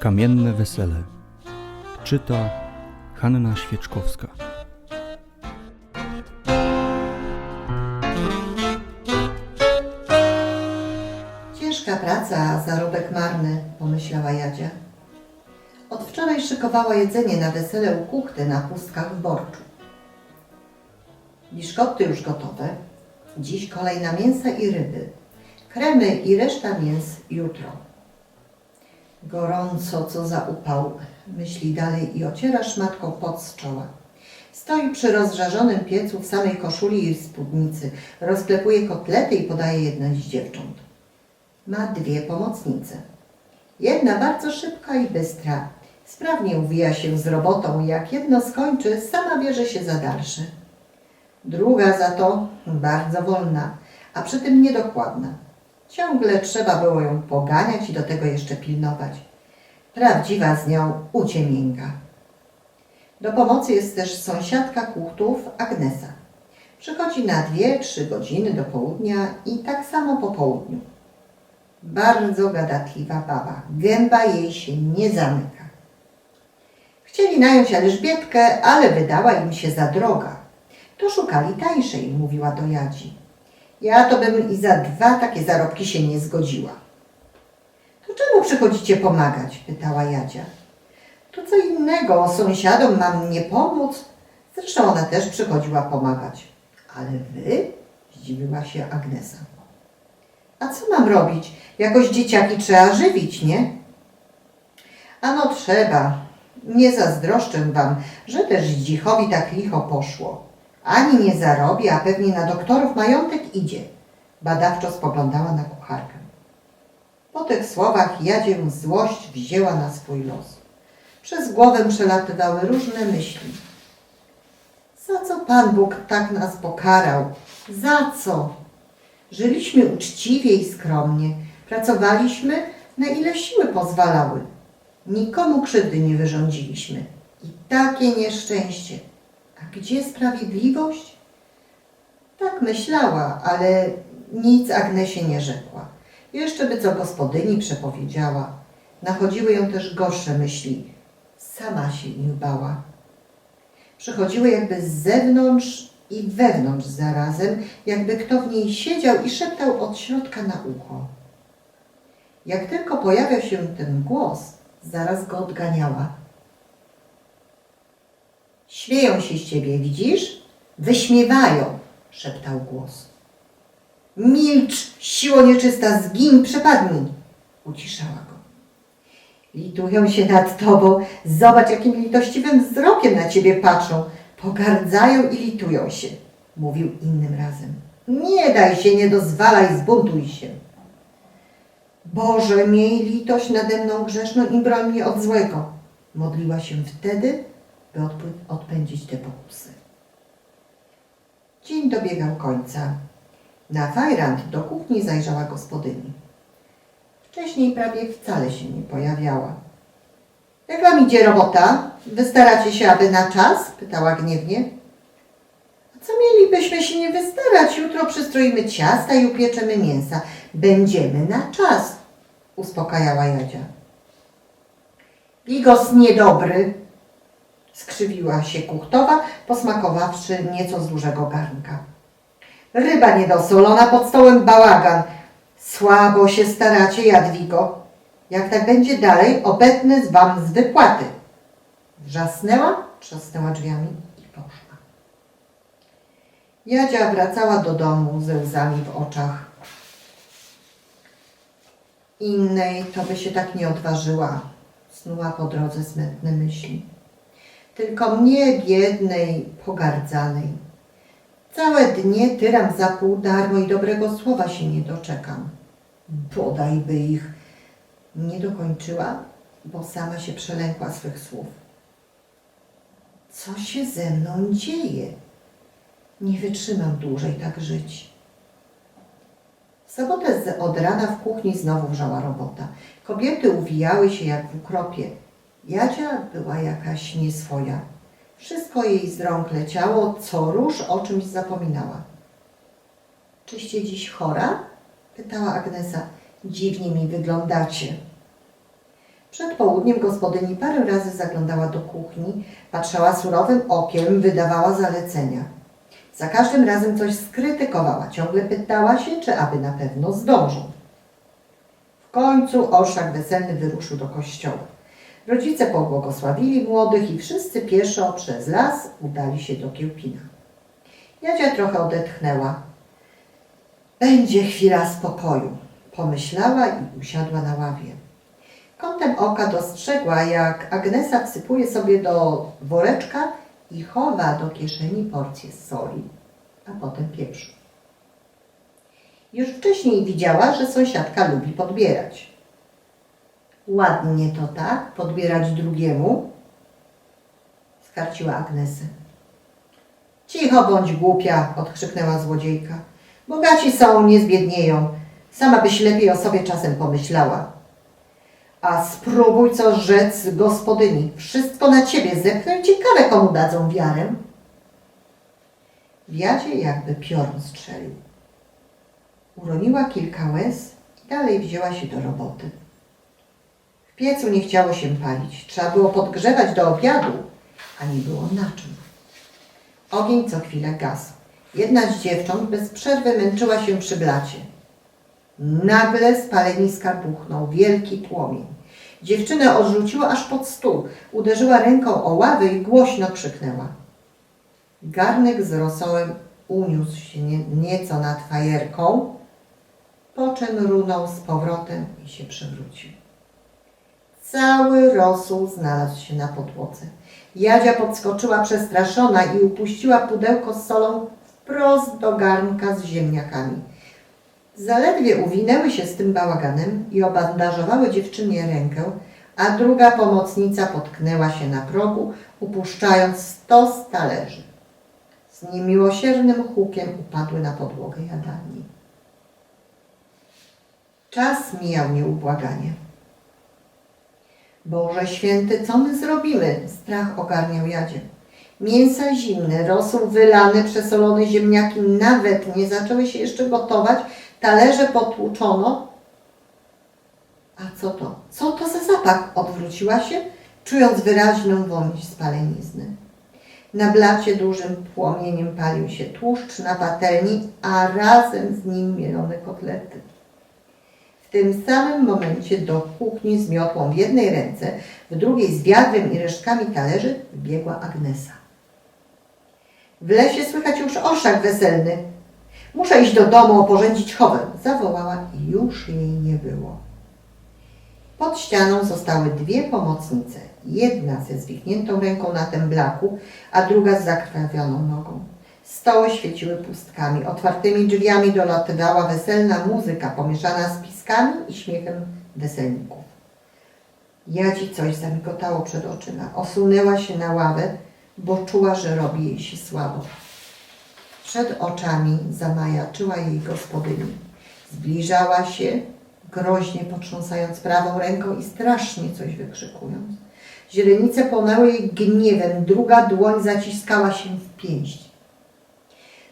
Kamienne wesele. Czyta Hanna Świeczkowska. Ciężka praca, zarobek marny, pomyślała Jadzia. Od wczoraj szykowała jedzenie na wesele u kuchty na pustkach w Borczu. Biszkopty już gotowe. Dziś kolej na mięsa i ryby. Kremy i reszta mięs jutro. Gorąco, co za upał, myśli dalej i ociera szmatką pot z czoła. Stoi przy rozżarzonym piecu w samej koszuli i spódnicy. Rozklepuje kotlety i podaje jednej z dziewcząt. Ma dwie pomocnice. Jedna bardzo szybka i bystra. Sprawnie uwija się z robotą. Jak jedno skończy, sama bierze się za dalsze. Druga za to bardzo wolna, a przy tym niedokładna. Ciągle trzeba było ją poganiać i do tego jeszcze pilnować. Prawdziwa z nią uciemięga. Do pomocy jest też sąsiadka kuchtów Agnesa. Przychodzi na dwie, trzy godziny do południa i tak samo po południu. Bardzo gadatliwa baba. Gęba jej się nie zamyka. Chcieli nająć Elżbietkę, ale wydała im się za droga. To szukali tańszej, mówiła do Jadzi. Ja to bym i za dwa takie zarobki się nie zgodziła. To czemu przychodzicie pomagać? pytała Jadzia. To co innego, sąsiadom mam nie pomóc. Zresztą ona też przychodziła pomagać. Ale wy? Zdziwiła się Agnesa. A co mam robić? Jakoś dzieciaki trzeba żywić, nie? Ano trzeba. Nie zazdroszczę wam, że też Zdzichowi tak licho poszło. Ani nie zarobi, a pewnie na doktorów majątek idzie. Badawczo spoglądała na kucharkę. Po tych słowach Jadzie złość wzięła na swój los. Przez głowę przelatywały różne myśli. Za co Pan Bóg tak nas pokarał? Za co? Żyliśmy uczciwie i skromnie. Pracowaliśmy na ile siły pozwalały. Nikomu krzywdy nie wyrządziliśmy. I takie nieszczęście. A gdzie sprawiedliwość? Tak myślała, ale nic Agnesie nie rzekła. Jeszcze by co gospodyni przepowiedziała. Nachodziły ją też gorsze myśli. Sama się ich bała. Przychodziły jakby z zewnątrz i wewnątrz zarazem, jakby kto w niej siedział i szeptał od środka na ucho. Jak tylko pojawiał się ten głos, zaraz go odganiała. Śmieją się z ciebie, widzisz? Wyśmiewają, szeptał głos. Milcz, siło nieczysta, zgin, przepadnij, uciszała go. Litują się nad tobą, zobacz, jakim litościwym wzrokiem na ciebie patrzą. Pogardzają i litują się, mówił innym razem. Nie daj się, nie dozwalaj, zbuntuj się. Boże, miej litość nade mną grzeszną i broń mnie od złego. Modliła się wtedy, by odpędzić te pokusy. Dzień dobiegał końca. Na fajrant do kuchni zajrzała gospodyni. Wcześniej prawie wcale się nie pojawiała. Jak wam idzie robota? Wystaracie się, aby na czas? pytała gniewnie. A co mielibyśmy się nie wystarać? Jutro przystroimy ciasta i upieczemy mięsa. Będziemy na czas, uspokajała Jadzia. Bigos niedobry, skrzywiła się kuchtowa, posmakowawszy nieco z dużego garnka. Ryba niedosolona, pod stołem bałagan. Słabo się staracie, Jadwigo. Jak tak będzie dalej, obetnę z wam z wypłaty. Wrzasnęła, trzasnęła drzwiami i poszła. Jadzia wracała do domu ze łzami w oczach. Innej to by się tak nie odważyła, snuła po drodze smętne myśli. Tylko mnie, biednej, pogardzanej. Całe dnie tyram za pół darmo i dobrego słowa się nie doczekam. Bodaj by ich nie dokończyła, bo sama się przelękła swych słów. Co się ze mną dzieje? Nie wytrzymam dłużej tak żyć. W sobotę od rana w kuchni znowu wrzała robota. Kobiety uwijały się jak w ukropie. Jadzia była jakaś nieswoja. Wszystko jej z rąk leciało, co róż o czymś zapominała. Czyście dziś chora? pytała Agnesa. Dziwnie mi wyglądacie. Przed południem gospodyni parę razy zaglądała do kuchni, patrzała surowym okiem, wydawała zalecenia. Za każdym razem coś skrytykowała, ciągle pytała się, czy aby na pewno zdążą. W końcu orszak weselny wyruszył do kościoła. Rodzice pobłogosławili młodych i wszyscy pieszo przez las udali się do Kiełpina. Jadzia trochę odetchnęła. Będzie chwila spokoju, pomyślała i usiadła na ławie. Kątem oka dostrzegła, jak Agnesa wsypuje sobie do woreczka i chowa do kieszeni porcję soli, a potem pieprzu. Już wcześniej widziała, że sąsiadka lubi podbierać. Ładnie to tak, podbierać drugiemu, skarciła Agnesę. Cicho bądź głupia, odkrzyknęła złodziejka. Bogaci są, nie zbiednieją. Sama byś lepiej o sobie czasem pomyślała. A spróbuj co rzec gospodyni. Wszystko na ciebie zepchnę i ciekawe komu dadzą wiarę. W jadzie jakby piorun strzelił. Uroniła kilka łez i dalej wzięła się do roboty. Piecu nie chciało się palić. Trzeba było podgrzewać do obiadu, a nie było na czym. Ogień co chwilę gasł. Jedna z dziewcząt bez przerwy męczyła się przy blacie. Nagle z paleniska buchnął wielki płomień. Dziewczynę odrzuciło aż pod stół. Uderzyła ręką o ławę i głośno krzyknęła. Garnek z rosołem uniósł się nie, nieco nad fajerką, po czym runął z powrotem i się przewrócił. Cały rosół znalazł się na podłodze. Jadzia podskoczyła przestraszona i upuściła pudełko z solą wprost do garnka z ziemniakami. Zaledwie uwinęły się z tym bałaganem i obandażowały dziewczynie rękę, a druga pomocnica potknęła się na progu, upuszczając stos talerzy. Z niemiłosiernym hukiem upadły na podłogę jadalni. Czas mijał nieubłaganie. Boże święty, co my zrobimy? Strach ogarniał jadzie. Mięsa zimne, rosół wylany, przesolone ziemniaki nawet nie zaczęły się jeszcze gotować, talerze potłuczono. A co to? Co to za zapach? Odwróciła się, czując wyraźną woń spalenizny. Na blacie dużym płomieniem palił się tłuszcz na patelni, a razem z nim mielone kotlety. W tym samym momencie do kuchni z miotłą w jednej ręce, w drugiej z wiadrem i resztkami talerzy wbiegła Agnesa. W lesie słychać już orszak weselny. Muszę iść do domu oporządzić chowę, zawołała i już jej nie było. Pod ścianą zostały dwie pomocnice. Jedna ze zwichniętą ręką na temblaku, a druga z zakrwawioną nogą. Stoły świeciły pustkami. Otwartymi drzwiami dolatywała weselna muzyka pomieszana z piskami i śmiechem weselników. Jadzi coś zamigotało przed oczyma. Osunęła się na ławę, bo czuła, że robi jej się słabo. Przed oczami zamajaczyła jej gospodyni. Zbliżała się, groźnie potrząsając prawą ręką i strasznie coś wykrzykując. Źrenice płonęły jej gniewem, druga dłoń zaciskała się w pięść.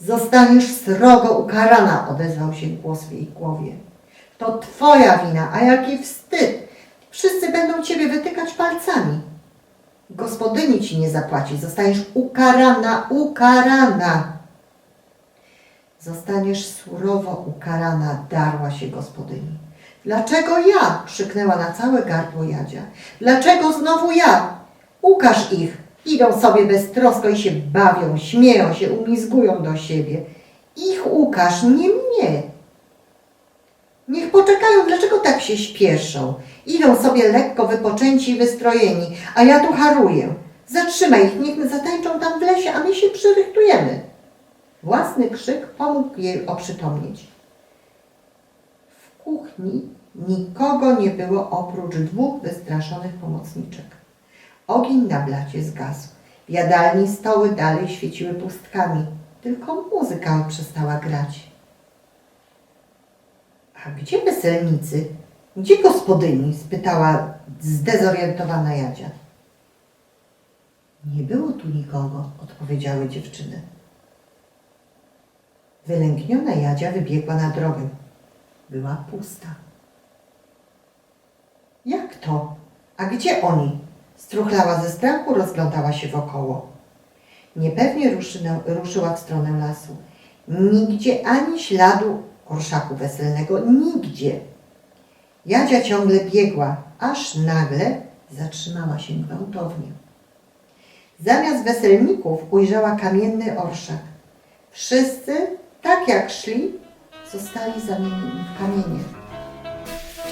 Zostaniesz srogo ukarana, odezwał się głos w jej głowie. To twoja wina, a jaki wstyd! Wszyscy będą ciebie wytykać palcami. Gospodyni ci nie zapłaci, zostaniesz ukarana, ukarana. Zostaniesz surowo ukarana, darła się gospodyni. Dlaczego ja? krzyknęła na całe gardło Jadzia. Dlaczego znowu ja? Ukaż ich. Idą sobie beztrosko i się bawią, śmieją się, umizgują do siebie. Ich ukaż, nie mnie. Niech poczekają, dlaczego tak się śpieszą. Idą sobie lekko wypoczęci i wystrojeni, a ja tu haruję. Zatrzymaj ich, niech zatańczą tam w lesie, a my się przyrychtujemy. Własny krzyk pomógł jej oprzytomnieć. W kuchni nikogo nie było oprócz dwóch wystraszonych pomocniczek. Ogień na blacie zgasł. W jadalni stoły dalej świeciły pustkami. Tylko muzyka przestała grać. A gdzie weselnicy? Gdzie gospodyni? spytała zdezorientowana Jadzia. Nie było tu nikogo, odpowiedziały dziewczyny. Wylękniona Jadzia wybiegła na drogę. Była pusta. Jak to? A gdzie oni? Struchlała ze strachu, rozglądała się wokoło. Niepewnie ruszyła w stronę lasu. Nigdzie ani śladu orszaku weselnego, nigdzie. Jadzia ciągle biegła, aż nagle zatrzymała się gwałtownie. Zamiast weselników ujrzała kamienny orszak. Wszyscy, tak jak szli, zostali zamienieni w kamienie.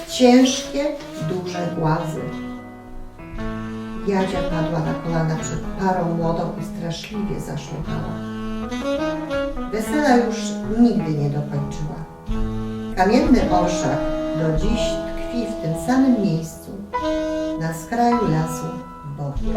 W ciężkie, duże głazy. Jadzia padła na kolana przed parą młodą i straszliwie zaszłokała. Wesela już nigdy nie dokończyła. Kamienny orszak do dziś tkwi w tym samym miejscu, na skraju lasu w Bochni.